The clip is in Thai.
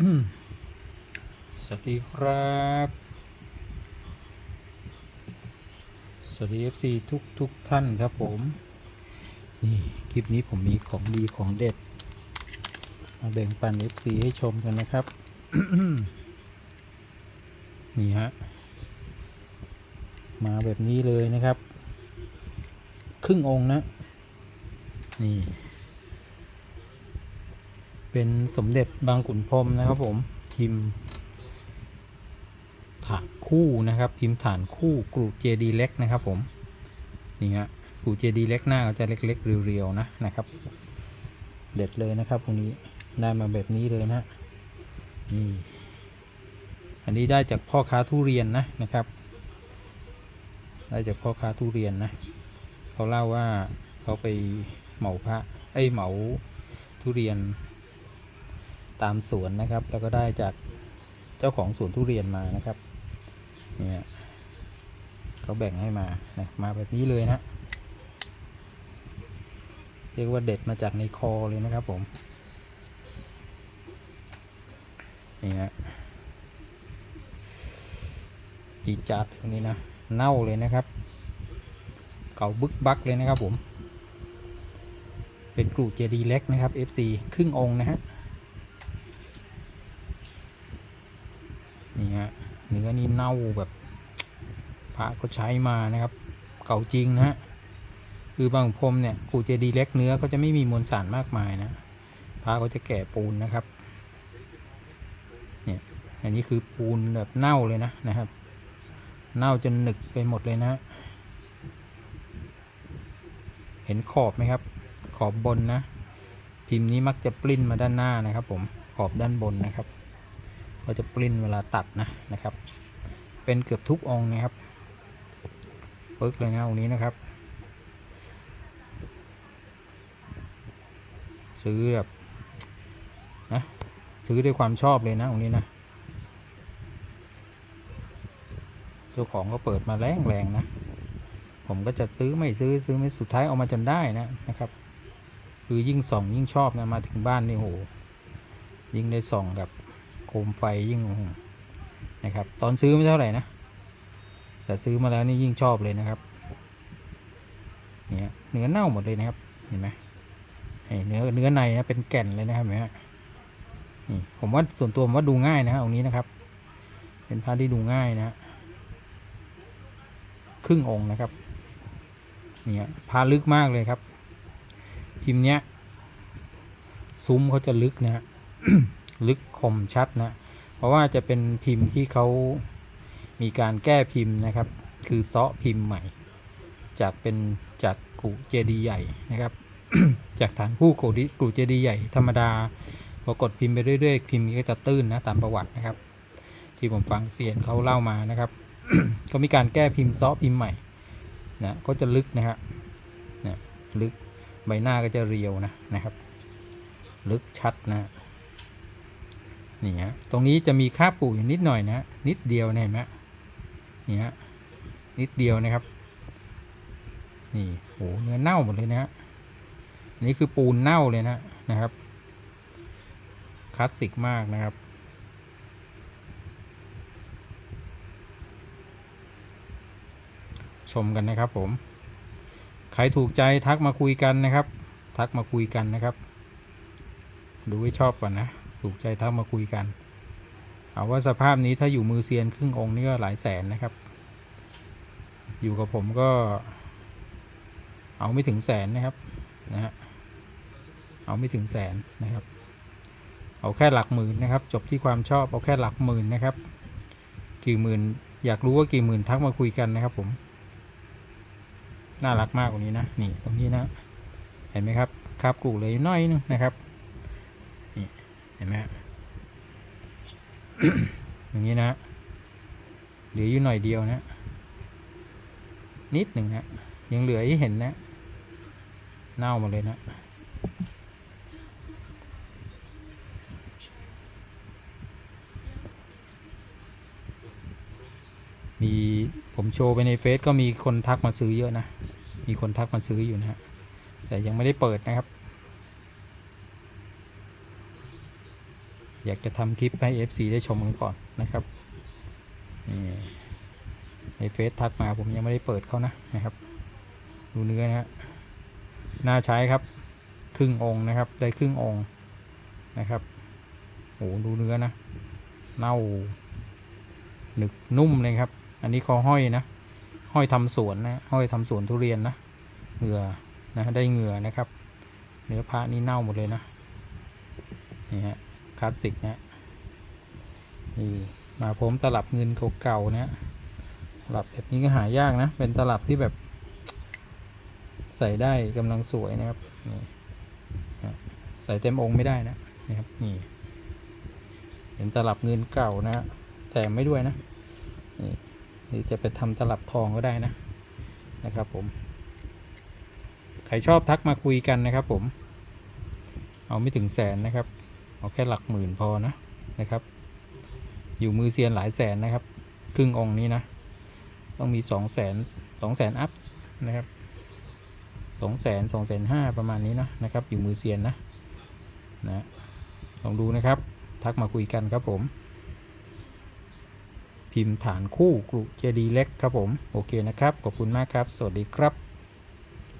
สวัสดีครับ สวัสดี FC ทุกทุกท่านครับผม นี่ คลิปนี้ผมมีของดีของเด็ด มาแบ่งปัน FC ให้ชมกันนะครับ นี่ฮะ มาแบบนี้เลยนะครับ ครึ่งองค์นะ นี่ เป็นสมเด็จบางขุนพรมนะครับผมพิมพ์ฐานคู่นะครับ พิมพ์ฐานคู่กรุเจดีเล็กนะครับผมนี่ฮะกรุเจดีเล็กหน้าก็จะเล็กๆเรียวๆนะนะครับ เด็ดเลยนะครับพวกนี้ได้มาแบบนี้เลยนะนี่อันนี้ได้จากพ่อค้าทุเรียนนะนะครับ ได้จากพ่อค้าทุเรียนนะเขาเล่าว่าเขาไปเหมาพระไอเหมาทุเรียน ตามสวนนะครับ แล้วก็ได้จากเจ้าของสวนทุเรียนมานะครับเนี่ยเขาแบ่งให้มานะมาแบบนี้เลยนะเรียกว่าเด็ดมาจากในคอเลยนะครับผมนี่ฮะจีจัดตรงนี้นะเน่าเลยนะครับ เก่าบึกบักเลยนะครับผม เป็นกรูเจดีเล็กนะครับ FC ครึ่งองค์นะฮะ นี่ฮะเนื้ อนี่เน่าแบบพระก็ใช้มานะครับ เก่าจริงนะฮะคือบางพรมเนี่ยกูเจดีเล็กเนื้อก็จะไม่มีมวลสารมากมายนะพระก็จะแก่ปูนนะครับเนี่ยอันนี้คือปูนแบบเน่าเลยนะนะครับ เน่าจนหนึกไปหมดเลยนะ เห็นขอบไหมครับ ขอบบนนะ พิมพ์นี้มักจะปลิ้นมาด้านหน้านะครับ ผมขอบด้านบนนะครับ ก็จะปริ้นเวลาตัดนะนะครับ เป็นเกือบทุกองนะครับปึกเลยนะองค์นี้นะครับ ซื้อแบบนะซื้อด้วยความชอบเลยนะองค์นี้นะเจ้าของก็เปิดมาแรงแรงๆนะ ผมก็จะซื้อไม่ซื้อซื้อไม่สุดท้ายเอามาจนได้นะนะครับ คือยิ่งส่องยิ่งชอบนะมาถึงบ้านนี่โหยิ่งได้ส่องกับโคมไฟยิ่ง นะครับ ตอนซื้อไม่เท่าไหร่นะ แต่ซื้อมาแล้วนี่ยิ่งชอบเลยนะครับเนี่ยเนื้อเน่าหมดเลยนะครับ เห็นไหมเนื้อเนื้อในนะเป็นแก่นเลยนะครับเห็นไหมนี่ผมว่าส่วนตัวผมว่าดูง่ายนะตรงนี้นะครับ เป็นผ้าที่ดูง่ายนะครึ่งองค์นะครับเนี่ยผ้าลึกมากเลยครับ พิมพ์เนี้ย ซุ้มเขาจะลึกนะฮะลึกคมชัดนะ เพราะว่าจะเป็นพิมพ์ที่เขามีการแก้พิมพ์นะครับ คือเซาะพิมพ์ใหม่ จากเป็นจากกรุเจดีย์ใหญ่นะครับ จากฐานผู้กรุดิกรุเจดีย์ใหญ่ธรรมดาพอกดพิมพ์ไปเรื่อยๆพิมพ์ก็จะตื้นนะตามประวัตินะครับ ที่ผมฟังเสียนเขาเล่ามานะครับเขามีการแก้พิมพ์เซาะพิมพ์ใหม่นะก็จะลึกนะครับนะลึกใบหน้าก็จะเรียวนะนะครับ ลึกชัดนะ นี่ฮะตรงนี้จะมีค่าปูอยู่นิดหน่อยนะนิดเดียวเนี่ยนไหมนี่ฮะนิดเดียวนะครับ นี่โหเนื้อเน่าหมดเลยนะฮะนนี่คือปูนเน่าเลยนะนะครับคลาสสิกมากนะครับ ชมกันนะครับผมใครถูกใจทักมาคุยกันนะครับ ทักมาคุยกันนะครับ ดูให้ชอบก่อนนะ ถูกใจทักมาคุยกัน เอาว่าสภาพนี้ถ้าอยู่มือเซียนครึ่งองค์นี่ก็หลายแสนนะครับ อยู่กับผมก็ เอาไม่ถึงแสนนะครับนะฮะเอาไม่ถึงแสนนะครับ เอาแค่หลักหมื่นนะครับ จบที่ความชอบเอาแค่หลักหมื่นนะครับ กี่หมื่นอยากรู้ว่ากี่หมื่นทักมาคุยกันนะครับผม น่ารักมากกว่านี้นะ นี่ตรงนี้นะ เห็นไหมครับ คราบกูเลยน้อยนึงนะครับ ห็นไหมอย่างนี้นะเหลืออยู่หน่อยเดียวนะ นิดหนึ่งนะยังเหลือให้เห็นนะ เน่าหมดเลยนะมีผมโชว์ไปในเฟซก็มีคนทักมาซื้อเยอะนะ มีคนทักมาซื้ออยู่นะฮะ แต่ยังไม่ได้เปิดนะครับ อยากจะทำคลิปให้ FC ได้ชมกันก่อนนะครับนี่ในเฟซทักมาผมยังไม่ได้เปิดเขานะนะครับ ดูเนื้อนะฮะน่าใช้ครับครึ่งองค์นะครับ ได้ครึ่งองค์นะครับโอ้ดูเนื้อนะ เน่าหนึกนุ่มเลยครับ อันนี้เขาห้อยนะ ห้อยทำสวนนะห้อยทำสวนทุเรียนนะเหงื่อนะได้เหงื่อนะครับ เนื้อพระนี่เน่าหมดเลยนะนี่ฮะ คลาสสิกนะนี่มาพร้อมตลับเงินเก่าๆนะตลับแบบนี้ก็หายากนะ เป็นตลับที่แบบ ใส่ได้กำลังสวยนะครับนี่ใส่เต็มองค์ไม่ได้นะนี่ครับนี่เป็นตลับเงินเก่านะฮะแต่ไม่ด้วยนะนี่หรือจะไปทำตลับทองก็ได้นะนะครับผมใครชอบทักมาคุยกันนะครับผม เอาไม่ถึงแสนนะครับ เอาแค่หลักหมื่นพอนะนะครับ อยู่มือเซียนหลายแสนนะครับ ครึ่งองค์นี้นะ ต้องมีสองแสนสองแสนอัพนะครับสองแสนสองแสนห้าประมาณนี้นะนะครับ อยู่มือเซียนนะนะลองดูนะครับ ทักมาคุยกันครับผม พิมพ์ฐานคู่กรุเจดีเล็กครับผม โอเคนะครับ ขอบคุณมากครับ สวัสดีครับ